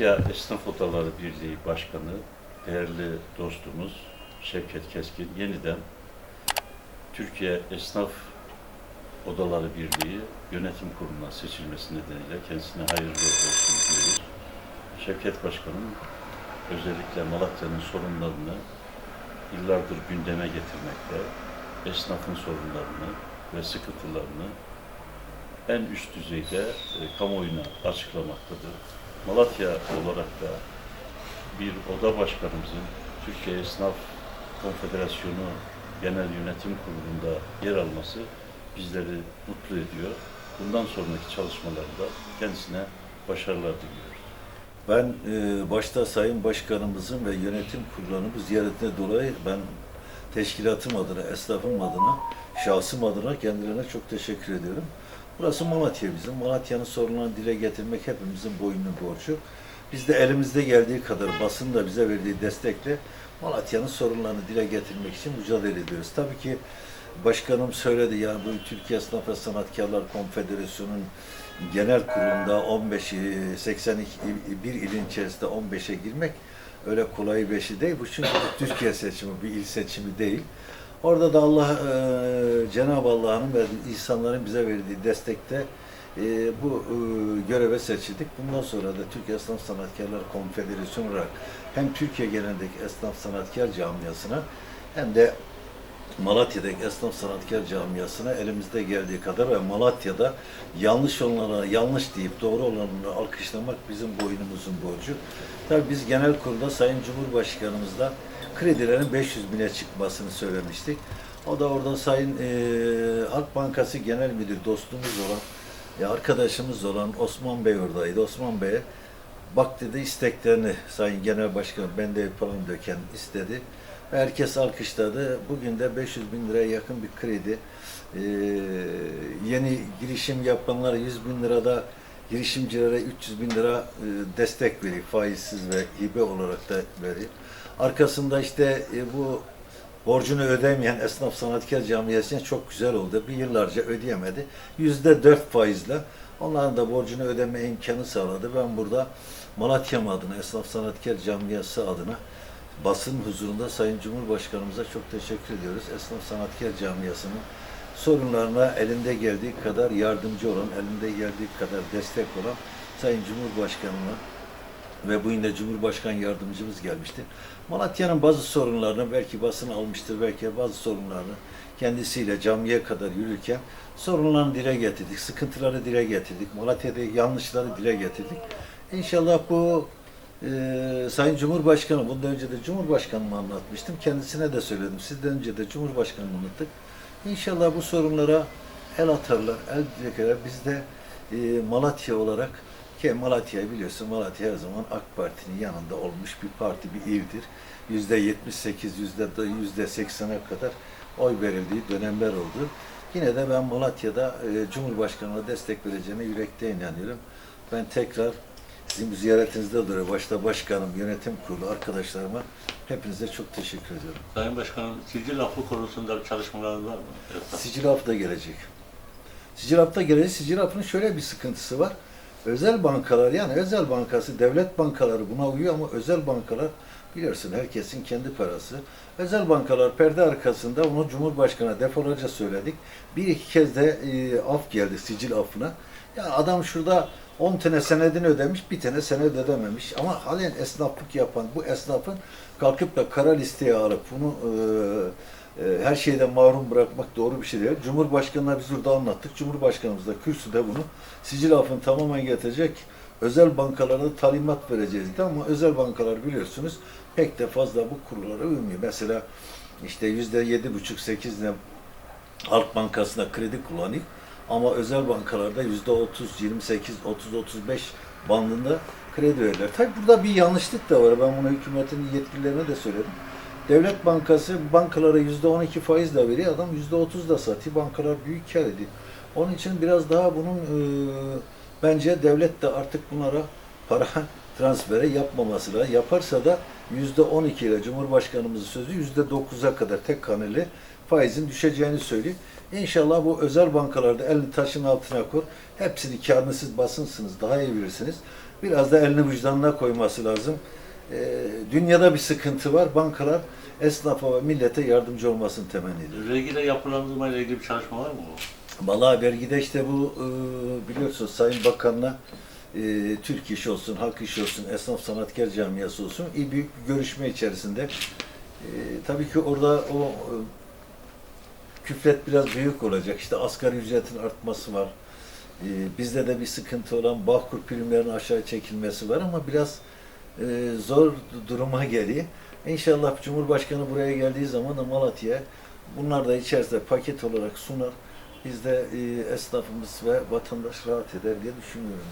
Malatya Esnaf Odaları Birliği Başkanı, değerli dostumuz Şevket Keskin yeniden Türkiye Esnaf Odaları Birliği Yönetim Kurulu'na seçilmesi nedeniyle kendisine hayırlı olsun diyoruz. Şevket Başkanım özellikle Malatya'nın sorunlarını yıllardır gündeme getirmekte, esnafın sorunlarını ve sıkıntılarını en üst düzeyde e, kamuoyuna açıklamaktadır. Malatya olarak da bir oda başkanımızın Türkiye Esnaf Konfederasyonu Genel Yönetim Kurulu'nda yer alması bizleri mutlu ediyor. Bundan sonraki çalışmalarında kendisine başarılar diliyoruz. Ben e, başta Sayın Başkanımızın ve yönetim kurulunun ziyaretine dolayı ben teşkilatım adına, esnafım adına, şahsım adına kendilerine çok teşekkür ediyorum. Burası Malatya bizim. Malatya'nın sorunlarını dile getirmek hepimizin boynunun borcu. Biz de elimizde geldiği kadar basın da bize verdiği destekle Malatya'nın sorunlarını dile getirmek için mücadele ediyoruz. Tabii ki başkanım söyledi yani bu Türkiye Esnaf ve Sanatkarlar Konfederasyonu'nun genel kurulunda 15 e, 81 ilin içerisinde 15'e girmek öyle kolay bir şey değil. Bu çünkü bir Türkiye seçimi, bir il seçimi değil. Orada da Allah, e, Cenab-ı Allah'ın ve insanların bize verdiği destekte e, bu e, göreve seçildik. Bundan sonra da Türkiye Esnaf Sanatkarlar Konfederasyonu olarak hem Türkiye genelindeki esnaf sanatkar camiasına hem de Malatya'daki esnaf sanatkar camiasına elimizde geldiği kadar ve Malatya'da yanlış olanlara yanlış deyip doğru olanları alkışlamak bizim boynumuzun borcu. Tabii biz genel kurulda Sayın Cumhurbaşkanımızla kredilerin 500 bine çıkmasını söylemiştik. O da orada Sayın eee Halk Bankası Genel Müdür dostumuz olan, ya arkadaşımız olan Osman Bey oradaydı. Osman Bey'e bak dedi isteklerini Sayın Genel Başkan ben de yapalım döken istedi. Herkes alkışladı. Bugün de 500 bin liraya yakın bir kredi. Ee, yeni girişim yapanlara 100 bin lirada girişimcilere 300 bin lira e, destek veriyor. Faizsiz ve hibe olarak da veriyor. Arkasında işte e, bu borcunu ödemeyen esnaf sanatkar camiasına çok güzel oldu. Bir yıllarca ödeyemedi. Yüzde dört faizle onların da borcunu ödeme imkanı sağladı. Ben burada Malatya'm adına, esnaf sanatkar camiası adına basın huzurunda Sayın Cumhurbaşkanımıza çok teşekkür ediyoruz. Esnaf sanatkar camiasının sorunlarına elinde geldiği kadar yardımcı olan, elinde geldiği kadar destek olan Sayın Cumhurbaşkanıma ve bu yine Cumhurbaşkan yardımcımız gelmişti. Malatya'nın bazı sorunlarını belki basın almıştır, belki bazı sorunlarını kendisiyle camiye kadar yürürken sorunlarını dile getirdik, sıkıntıları dile getirdik, Malatya'da yanlışları dile getirdik. İnşallah bu e, Sayın Cumhurbaşkanı, bundan önce de Cumhurbaşkanıma anlatmıştım, kendisine de söyledim, sizden önce de Cumhurbaşkanıma anlattık. İnşallah bu sorunlara el atarlar, el dilekeler. Biz de e, Malatya olarak ki Malatya'yı biliyorsun Malatya her zaman AK Parti'nin yanında olmuş bir parti, bir ildir. Yüzde 78, yüzde yüzde 80'e kadar oy verildiği dönemler oldu. Yine de ben Malatya'da e, Cumhurbaşkanı'na destek vereceğine yürekte inanıyorum. Ben tekrar sizin bu ziyaretinizde dolayı başta başkanım, yönetim kurulu arkadaşlarıma hepinize çok teşekkür ediyorum. Sayın Başkanım, sicil affı konusunda çalışmalarınız var mı? Evet. Sicil hafta gelecek. Sicil hafta gelecek. Sicil haftanın şöyle bir sıkıntısı var. Özel bankalar yani özel bankası, devlet bankaları buna uyuyor ama özel bankalar biliyorsun herkesin kendi parası. Özel bankalar perde arkasında onu Cumhurbaşkanı'na defalarca söyledik. Bir iki kez de e, af geldi sicil affına. Ya adam şurada 10 tane senedini ödemiş, bir tane senet ödememiş. Ama halen esnaflık yapan bu esnafın kalkıp da kara listeye alıp bunu e, e, her şeyden mahrum bırakmak doğru bir şey değil. Cumhurbaşkanı'na biz burada anlattık. Cumhurbaşkanımız da kürsüde bunu sicil affını tamamen getirecek. Özel bankalara talimat vereceğiz dedi ama özel bankalar biliyorsunuz pek de fazla bu kurullara uymuyor. Mesela işte yüzde yedi buçuk sekizle Halk Bankası'nda kredi kullanıyor. Ama özel bankalarda yüzde 30, 28, 30, 35 bandında kredi verirler. Tabii burada bir yanlışlık da var. Ben bunu hükümetin yetkililerine de söyledim. Devlet Bankası bankalara yüzde 12 faizle veriyor. Adam yüzde 30 da satıyor. Bankalar büyük kar ediyor. Onun için biraz daha bunun e, bence devlet de artık bunlara para transferi yapmaması lazım. Yaparsa da yüzde 12 ile Cumhurbaşkanımızın sözü yüzde 9'a kadar tek haneli faizin düşeceğini söylüyor. İnşallah bu özel bankalarda elini taşın altına koy. Hepsini karını siz basınsınız, daha iyi bilirsiniz. Biraz da elini vicdanına koyması lazım. Ee, dünyada bir sıkıntı var. Bankalar esnafa ve millete yardımcı olmasını temenni ediyor. Vergiyle yapılandırma ile ilgili bir çalışma var mı bu? Vallahi vergide işte bu e, biliyorsunuz Sayın Bakan'la e, Türk İş olsun, Halk İş olsun, Esnaf Sanatkar Camiası olsun iyi büyük bir görüşme içerisinde. E, tabii ki orada o küflet biraz büyük olacak. İşte asgari ücretin artması var. E, bizde de bir sıkıntı olan Bağkur primlerinin aşağı çekilmesi var ama biraz e, zor duruma geliyor. İnşallah Cumhurbaşkanı buraya geldiği zaman da Malatya'ya bunlar da içerisinde paket olarak sunar. Biz de e, esnafımız ve vatandaş rahat eder diye düşünüyorum.